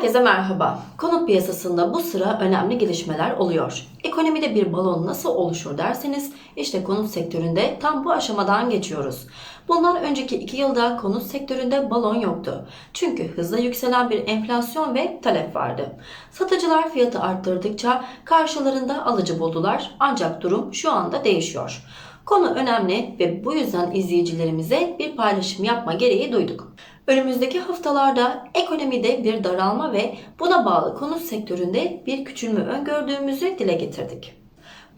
Herkese merhaba. Konut piyasasında bu sıra önemli gelişmeler oluyor. Ekonomide bir balon nasıl oluşur derseniz işte konut sektöründe tam bu aşamadan geçiyoruz. Bundan önceki iki yılda konut sektöründe balon yoktu. Çünkü hızla yükselen bir enflasyon ve talep vardı. Satıcılar fiyatı arttırdıkça karşılarında alıcı buldular ancak durum şu anda değişiyor. Konu önemli ve bu yüzden izleyicilerimize bir paylaşım yapma gereği duyduk. Önümüzdeki haftalarda ekonomide bir daralma ve buna bağlı konut sektöründe bir küçülme öngördüğümüzü dile getirdik.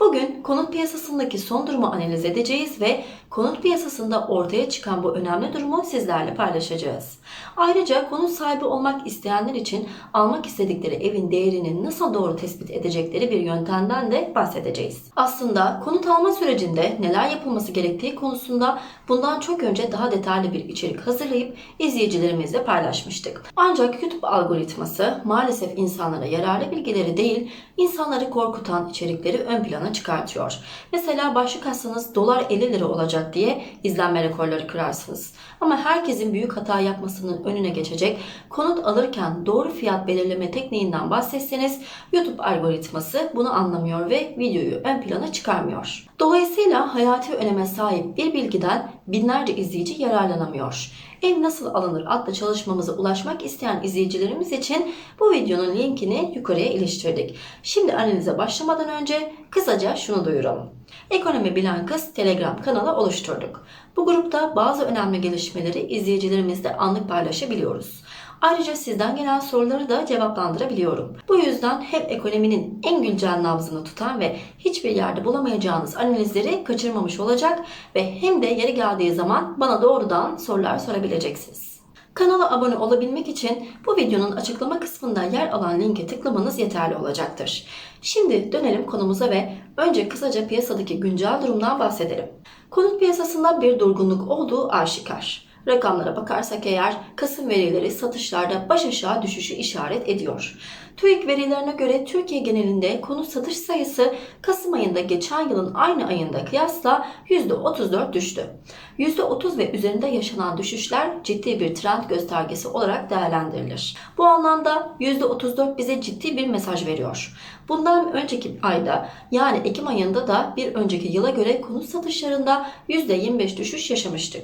Bugün konut piyasasındaki son durumu analiz edeceğiz ve konut piyasasında ortaya çıkan bu önemli durumu sizlerle paylaşacağız. Ayrıca konut sahibi olmak isteyenler için almak istedikleri evin değerini nasıl doğru tespit edecekleri bir yöntemden de bahsedeceğiz. Aslında konut alma sürecinde neler yapılması gerektiği konusunda bundan çok önce daha detaylı bir içerik hazırlayıp izleyicilerimizle paylaşmıştık. Ancak YouTube algoritması maalesef insanlara yararlı bilgileri değil, insanları korkutan içerikleri ön plana çıkartıyor. Mesela başlık atsanız dolar 50 lira olacak diye izlenme rekorları kırarsınız. Ama herkesin büyük hata yapmasının önüne geçecek konut alırken doğru fiyat belirleme tekniğinden bahsetseniz YouTube algoritması bunu anlamıyor ve videoyu ön plana çıkarmıyor. Dolayısıyla hayati öneme sahip bir bilgiden binlerce izleyici yararlanamıyor. Ev nasıl alınır adlı çalışmamıza ulaşmak isteyen izleyicilerimiz için bu videonun linkini yukarıya iliştirdik. Şimdi analize başlamadan önce kısaca şunu duyuralım. Ekonomi Bilen Kız Telegram kanalı oluşturduk. Bu grupta bazı önemli gelişmeleri izleyicilerimizle anlık paylaşabiliyoruz. Ayrıca sizden gelen soruları da cevaplandırabiliyorum. Bu yüzden hep ekonominin en güncel nabzını tutan ve hiçbir yerde bulamayacağınız analizleri kaçırmamış olacak ve hem de yeri geldiği zaman bana doğrudan sorular sorabileceksiniz. Kanala abone olabilmek için bu videonun açıklama kısmında yer alan linke tıklamanız yeterli olacaktır. Şimdi dönelim konumuza ve önce kısaca piyasadaki güncel durumdan bahsedelim. Konut piyasasında bir durgunluk olduğu aşikar. Rakamlara bakarsak eğer Kasım verileri satışlarda baş aşağı düşüşü işaret ediyor. TÜİK verilerine göre Türkiye genelinde konut satış sayısı Kasım ayında geçen yılın aynı ayında kıyasla %34 düştü. %30 ve üzerinde yaşanan düşüşler ciddi bir trend göstergesi olarak değerlendirilir. Bu anlamda %34 bize ciddi bir mesaj veriyor. Bundan önceki ayda yani Ekim ayında da bir önceki yıla göre konut satışlarında %25 düşüş yaşamıştık.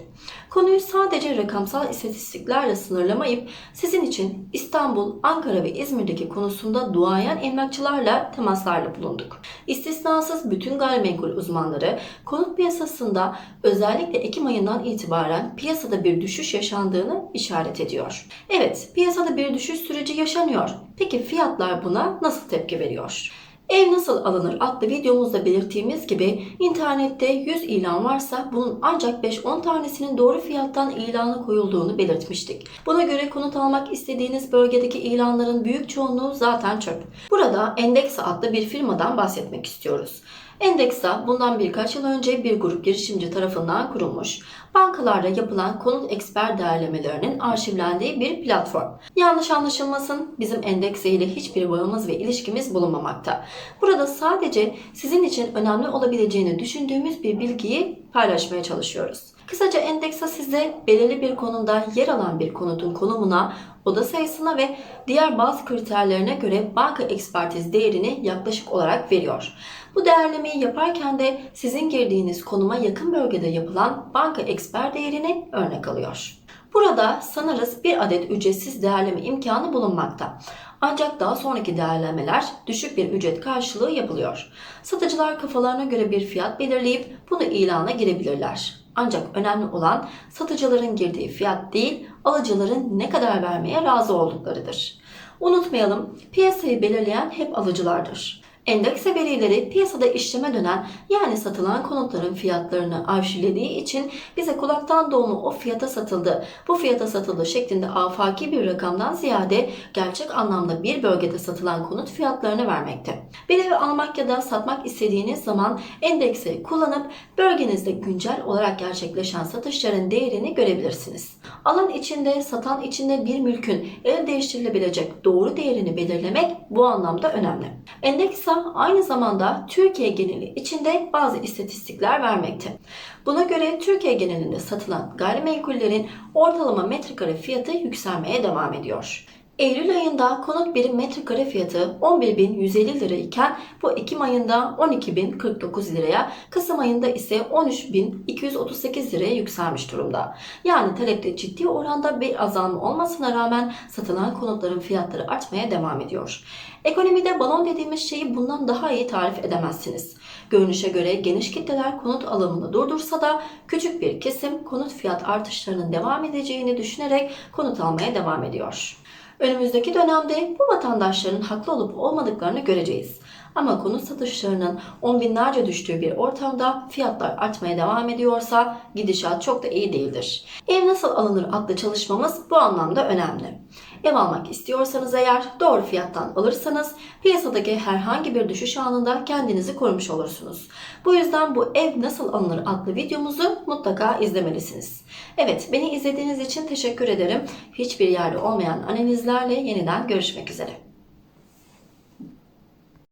Konuyu sadece rakamsal istatistiklerle sınırlamayıp sizin için İstanbul, Ankara ve İzmir'deki konusunda duayen emlakçılarla temaslarla bulunduk. İstisnasız bütün gayrimenkul uzmanları konut piyasasında özellikle Ekim ayından itibaren piyasada bir düşüş yaşandığını işaret ediyor. Evet, piyasada bir düşüş süreci yaşanıyor. Peki fiyatlar buna nasıl tepki veriyor? Ev nasıl alınır adlı videomuzda belirttiğimiz gibi internette 100 ilan varsa bunun ancak 5-10 tanesinin doğru fiyattan ilana koyulduğunu belirtmiştik. Buna göre konut almak istediğiniz bölgedeki ilanların büyük çoğunluğu zaten çöp. Burada Endexa adlı bir firmadan bahsetmek istiyoruz. Endexa bundan birkaç yıl önce bir grup girişimci tarafından kurulmuş. Bankalarda yapılan konut eksper değerlemelerinin arşivlendiği bir platform. Yanlış anlaşılmasın bizim Endexa ile hiçbir bağımız ve ilişkimiz bulunmamakta. Burada sadece sizin için önemli olabileceğini düşündüğümüz bir bilgiyi paylaşmaya çalışıyoruz. Kısaca Endexa size belirli bir konumda yer alan bir konutun konumuna, oda sayısına ve diğer bazı kriterlerine göre banka ekspertiz değerini yaklaşık olarak veriyor. Bu değerlemeyi yaparken de sizin girdiğiniz konuma yakın bölgede yapılan banka eksper değerini örnek alıyor. Burada sanırız bir adet ücretsiz değerleme imkanı bulunmakta. Ancak daha sonraki değerlemeler düşük bir ücret karşılığı yapılıyor. Satıcılar kafalarına göre bir fiyat belirleyip bunu ilana girebilirler. Ancak önemli olan satıcıların girdiği fiyat değil, alıcıların ne kadar vermeye razı olduklarıdır. Unutmayalım, piyasayı belirleyen hep alıcılardır. Endekse verileri piyasada işleme dönen yani satılan konutların fiyatlarını arşivlediği için bize kulaktan doğma o fiyata satıldı, bu fiyata satıldı şeklinde afaki bir rakamdan ziyade gerçek anlamda bir bölgede satılan konut fiyatlarını vermekte. Bir evi almak ya da satmak istediğiniz zaman endekse kullanıp bölgenizde güncel olarak gerçekleşen satışların değerini görebilirsiniz. Alan içinde, satan içinde bir mülkün el değiştirilebilecek doğru değerini belirlemek bu anlamda önemli. Endeksa aynı zamanda Türkiye geneli içinde bazı istatistikler vermekte. Buna göre Türkiye genelinde satılan gayrimenkullerin ortalama metrekare fiyatı yükselmeye devam ediyor. Eylül ayında konut birim metrekare fiyatı 11.150 lira iken bu Ekim ayında 12.049 liraya, Kasım ayında ise 13.238 liraya yükselmiş durumda. Yani talepte ciddi oranda bir azalma olmasına rağmen satılan konutların fiyatları artmaya devam ediyor. Ekonomide balon dediğimiz şeyi bundan daha iyi tarif edemezsiniz. Görünüşe göre geniş kitleler konut alımını durdursa da küçük bir kesim konut fiyat artışlarının devam edeceğini düşünerek konut almaya devam ediyor. Önümüzdeki dönemde bu vatandaşların haklı olup olmadıklarını göreceğiz. Ama konut satışlarının on binlerce düştüğü bir ortamda fiyatlar artmaya devam ediyorsa gidişat çok da iyi değildir. Ev nasıl alınır adlı çalışmamız bu anlamda önemli. Ev almak istiyorsanız eğer doğru fiyattan alırsanız piyasadaki herhangi bir düşüş anında kendinizi korumuş olursunuz. Bu yüzden bu ev nasıl alınır adlı videomuzu mutlaka izlemelisiniz. Evet beni izlediğiniz için teşekkür ederim. Hiçbir yerde olmayan analizlerle yeniden görüşmek üzere.